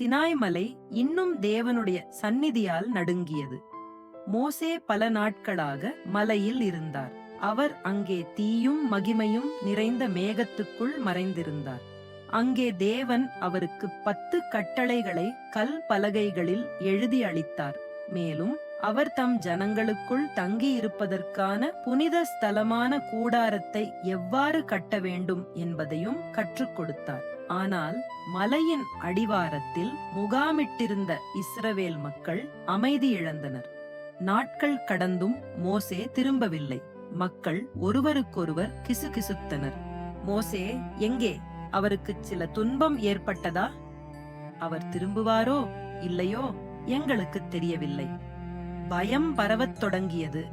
Sinai மலை இன்னும் தேவனுடைய சந்நிதியால் நடுங்கியது. மோசே பல நாட்களாக மலையில் இருந்தார். அவர் அங்கே தீயும் மகிமையும் நிறைந்த மேகத்துக்குள் மறைந்திருந்தார். அங்கே தேவன் அவருக்கு பத்து கட்டளைகளை கல் பலகைகளில் எழுதி அளித்தார். மேலும் அவர் தம் ஜனங்களுக்குள் தங்கியிருப்பதற்கான புனித ஸ்தலமான கூடாரத்தை எவ்வாறு கட்ட வேண்டும் என்பதையும் கற்றுக் கொடுத்தார். ஆனால் மலையின் அடிவாரத்தில் முகாமிட்டிருந்த இஸ்ரவேல் மக்கள் அமைதி இழந்தனர். நாட்கள் கடந்தும் மோசே திரும்பவில்லை. மக்கள் ஒருவருக்கொருவர் கிசுகிசுத்தனர். மோசே எங்கே? அவருக்கு சில துன்பம் ஏற்பட்டதா? அவர் திரும்புவாரோ? இல்லையோ? எங்களுக்கு தெரியவில்லை. பயம் பரவத் தொடங்கியது.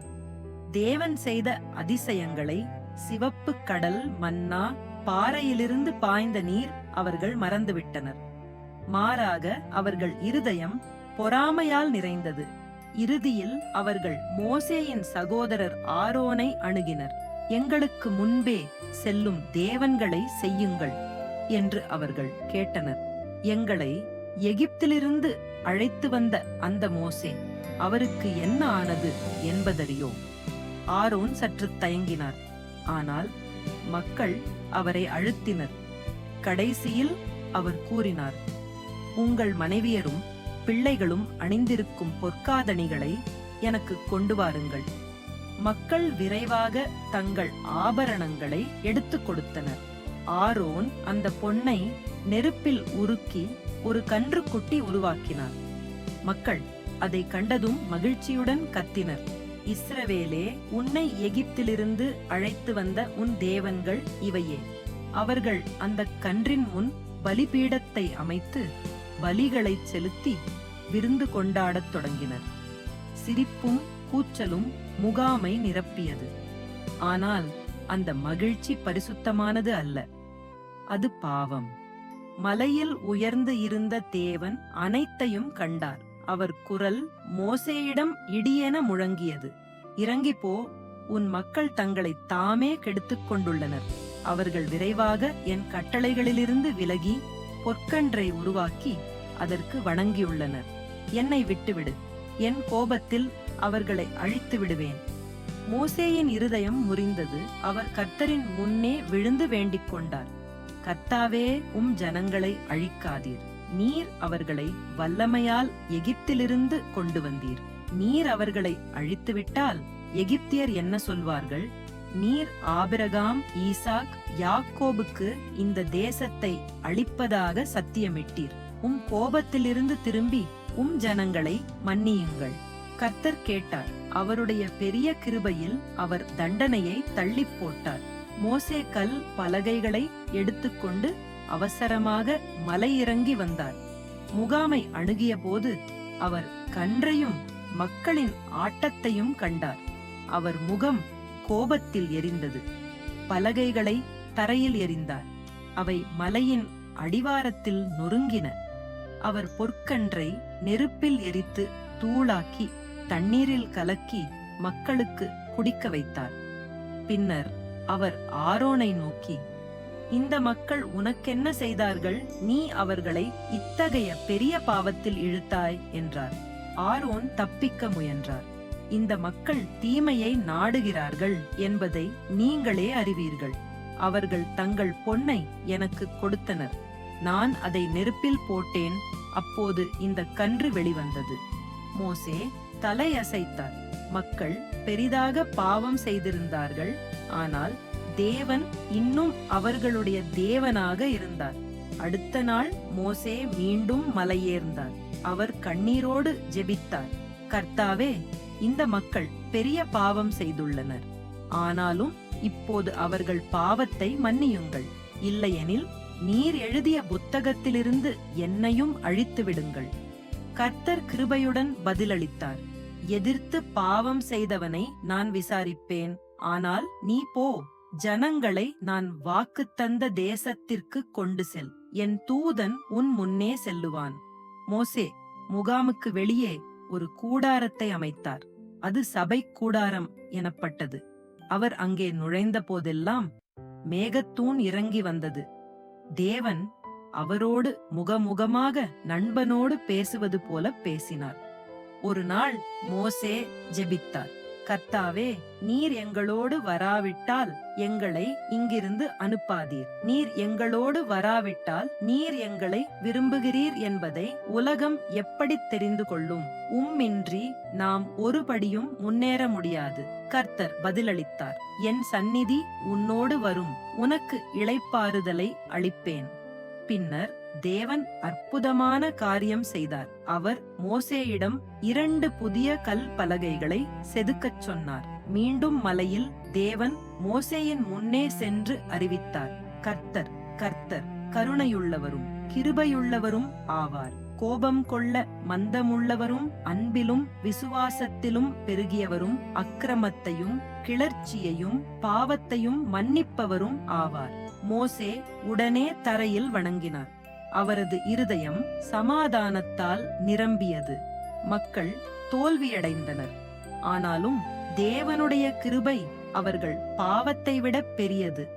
தேவன் செய்த அதிசயங்களை சிவப்பு கடல் மன்னா பாறையிலிருந்து பாய்ந்த நீர் அவர்கள் மறந்துவிட்டனர். மாறாக அவர்கள் இருதயம் பொறாமையால் நிறைந்தது. இறுதியில் அவர்கள் மோசேயின் சகோதரர் ஆரோனை அணுகினர். எங்களுக்கு முன்பே செல்லும் தேவன்களை செய்யுங்கள் என்று அவர்கள் கேட்டனர். எங்களை எகிப்திலிருந்து அழைத்து வந்த அந்த மோசே அவருக்கு என்ன ஆனது என்பதறியோ. ஆரோன் சற்று தயங்கினார். ஆனால் மக்கள் அவரை அழுத்தினர். கடைசியில் அவர் கூறினார் உங்கள் மனைவியரும் பிள்ளைகளும் அணிந்திருக்கும் பொற்காதணிகளை எனக்கு கொண்டு வாருங்கள். மக்கள் விரைவாக தங்கள் ஆபரணங்களை எடுத்துக் கொடுத்தனர். ஆரோன் அந்த பொன்னை நெருப்பில் உருக்கி ஒரு கன்று குட்டி உருவாக்கினார். மக்கள் அதை கண்டதும் மகிழ்ச்சியுடன் கத்தினர். இஸ்ரவேலே உன்னை எகிப்திலிருந்து அழைத்து வந்த உன் தேவன்கள் இவையே. அவர்கள் அந்த கன்றின் முன் பலிபீடத்தை அமைத்து பலிகளை செலுத்தி விருந்து கொண்டாடத் தொடங்கினர். சிரிப்பும் கூச்சலும் முகாமை நிரப்பியது. ஆனால் அந்த மகிழ்ச்சி பரிசுத்தமானது அல்ல. அது பாவம். மலையில் உயர்ந்து இருந்த தேவன் அனைத்தையும் கண்டார். அவர் குரல் மோசேயிடம் இடியென முழங்கியது. இறங்கிப்போ உன் மக்கள் தங்களை தாமே கெடுத்துக் கொண்டுள்ளனர். அவர்கள் விரைவாக என் கட்டளைகளிலிருந்து விலகி பொற்கன்றை உருவாக்கி அதற்கு வணங்கியுள்ளனர். என்னை விட்டுவிடு. என் கோபத்தில் அவர்களை அழித்து விடுவேன். மோசேயின் இருதயம் முறிந்தது. அவர் கர்த்தரின் முன்னே விழுந்து வேண்டிக் கொண்டார். கர்த்தாவே உம் ஜனங்களை அழிக்காதீர். நீர் அவர்களை வல்லமையால் எகிப்திலிருந்து கொண்டு வந்தீர். நீர் அவர்களை அழித்துவிட்டால் எகிப்தியர் என்ன சொல்வார்கள்? நீர் ஆபிரகாம் ஈசாக் யாக்கோபுக்கு இந்த தேசத்தை அழிப்பதாக சத்தியமிட்டீர். உம் கோபத்திலிருந்து திரும்பி உம் ஜனங்களை மன்னியுங்கள். கர்த்தர் கேட்டார். அவருடைய பெரிய கிருபையில் அவர் தண்டனையை தள்ளிப் போட்டார். மோசே கல் பலகைகளை எடுத்துக்கொண்டு அவசரமாக மலையிறங்கி வந்தார். முகாமை அணுகிய போது அவர் கன்றையும் மக்களின் ஆட்டத்தையும் கண்டார். அவர் முகம் கோபத்தில் எரிந்தது. பலகைகளை தரையில் எறிந்தார் அவை மலையின் அடிவாரத்தில் நொறுங்கின. அவர் பொற்கன்றை நெருப்பில் எரித்து தூளாக்கி தண்ணீரில் கலக்கி மக்களுக்கு குடிக்க வைத்தார். பின்னர் அவர் ஆரோனை நோக்கி இந்த மக்கள் உனக்கென்ன செய்தார்கள்? நீ அவர்களை இத்தகைய பெரிய பாவத்தில் இழுத்தாய் என்றார். ஆரோன் தப்பிக்க முயன்றார். இந்த மக்கள் தீமையை நாடுகிறார்கள் என்பதை நீங்களே அறிவீர்கள். அவர்கள் தங்கள் பொன்னை எனக்கு கொடுத்தனர். நான் அதை நெருப்பில் போட்டேன். அப்போது இந்த கன்று வெளிவந்தது. மோசே தலையசைத்தார். மக்கள் பெரிதாக பாவம் செய்திருந்தார்கள். ஆனால் தேவன் இன்னும் அவர்களுடைய தேவனாக இருந்தார். அடுத்த நாள் மோசே மீண்டும் மலையேர்ந்தார். அவர் கண்ணீரோடு ஜெபித்தார். கர்த்தாவே இந்த மக்கள் பெரிய பாவம் செய்துள்ளனர். ஆனாலும் இப்போது அவர்கள் பாவத்தை மன்னியுங்கள். இல்லையெனில் நீர் எழுதிய புத்தகத்திலிருந்து என்னையும் அழித்து விடுங்கள் கர்த்தர் கிருபையுடன் பதிலளித்தார். எதிர்த்து பாவம் செய்தவனை நான் விசாரிப்பேன். ஆனால் நீ போ. ஜனங்களை நான் வாக்கு தந்த தேசத்திற்கு கொண்டு செல். என் தூதன் உன் முன்னே செல்லுவான். மோசே முகாமுக்கு வெளியே ஒரு கூடாரத்தை அமைத்தார். அது சபை கூடாரம் எனப்பட்டது. அவர் அங்கே நுழைந்த போதெல்லாம் மேகத்தூண் இறங்கி வந்தது. தேவன் அவரோடு முகமுகமாக நண்பனோடு பேசுவது போல பேசினார். ஒரு நாள் மோசே ஜெபித்தார். கர்த்தாவே நீர் எங்களோடு வராவிட்டால் எங்களை இங்கிருந்து அனுப்பாதீர். நீர் எங்களோடு வராவிட்டால் நீர் எங்களை விரும்புகிறீர் என்பதை உலகம் எப்படி தெரிந்து கொள்ளும்? உம்மின்றி நாம் ஒருபடியும் முன்னேற முடியாது. கர்த்தர் பதிலளித்தார். என் சந்நிதி உன்னோடு வரும். உனக்கு இளைப்பாறுதலை அளிப்பேன். பின்னர் தேவன் அற்புதமான காரியம் செய்தார். அவர் மோசேயிடம் இரண்டு புதிய கல் பலகைகளை செதுக்கச் சொன்னார். மீண்டும் மலையில் தேவன் மோசேயின் முன்னே சென்று அறிவித்தார். கர்த்தர் கர்த்தர் கருணையுள்ளவரும் கிருபையுள்ளவரும் ஆவார். கோபம் கொள்ள மந்தமுள்ளவரும் அன்பிலும் விசுவாசத்திலும் பெருகியவரும் அக்கிரமத்தையும் கிளர்ச்சியையும் பாவத்தையும் மன்னிப்பவரும் ஆவார். மோசே உடனே தரையில் வணங்கினார். அவரது இருதயம் சமாதானத்தால் நிரம்பியது. மக்கள் தோல்வியடைந்தனர். ஆனாலும் தேவனுடைய கிருபை அவர்கள் பாவத்தை விட பெரியது.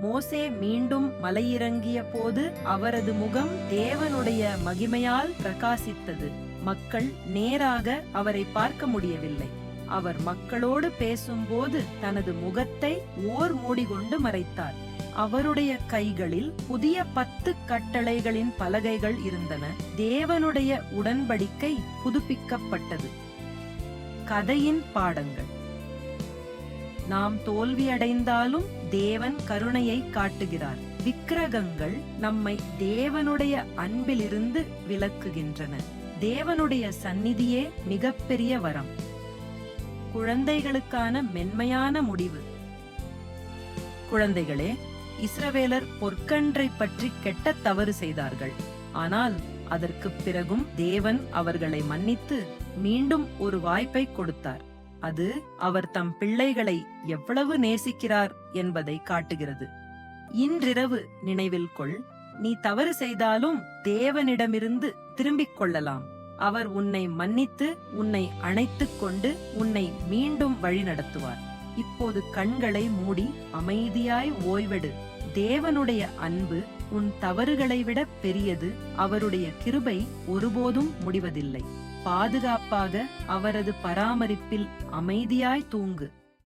மோசே மீண்டும் மலையிறங்கிய போது அவரது முகம் தேவனுடைய மகிமையால் பிரகாசித்தது. மக்கள் நேராக அவரை பார்க்க முடியவில்லை. அவர் மக்களோடு பேசும்போது தனது முகத்தை ஓர் மூடிகொண்டு மறைத்தார். அவருடைய கைகளில் புதிய பத்து கட்டளைகளின் பலகைகள் இருந்தன. தேவனுடைய உடன்படிக்கை புதுப்பிக்கப்பட்டது. கதையின் பாடங்கள். நாம் தோல்வியடைந்தாலும் தேவன் கருணையை காட்டுகிறார். விக்கிரகங்கள் நம்மை தேவனுடைய அன்பிலிருந்து விலக்குகின்றன. தேவனுடைய சந்நிதியே மிகப்பெரிய வரம். குழந்தைகளுக்கான மென்மையான முடிவு. குழந்தைகளே இஸ்ரவேலர் பொற்கன்றை பற்றி கெட்ட தவறு செய்தார்கள். ஆனால் அதற்கு பிறகும் தேவன் அவர்களை மன்னித்து மீண்டும் ஒரு வாய்ப்பை கொடுத்தார். அது அவர் தம் பிள்ளைகளை எவ்வளவு நேசிக்கிறார் என்பதை காட்டுகிறது. இன்றிரவு நினைவில் கொள் நீ தவறு செய்தாலும் தேவனிடமிருந்து திரும்பிக் கொள்ளலாம். அவர் உன்னை மன்னித்து உன்னை அணைத்துக் கொண்டு உன்னை மீண்டும் வழிநடத்துவார். இப்போது கண்களை மூடி அமைதியாய் ஓய்வெடு. தேவனுடைய அன்பு உன் தவறுகளை விட பெரியது. அவருடைய கிருபை ஒருபோதும் முடிவதில்லை. பாதுகாப்பாக அவரது பராமரிப்பில் அமைதியாய் தூங்கு.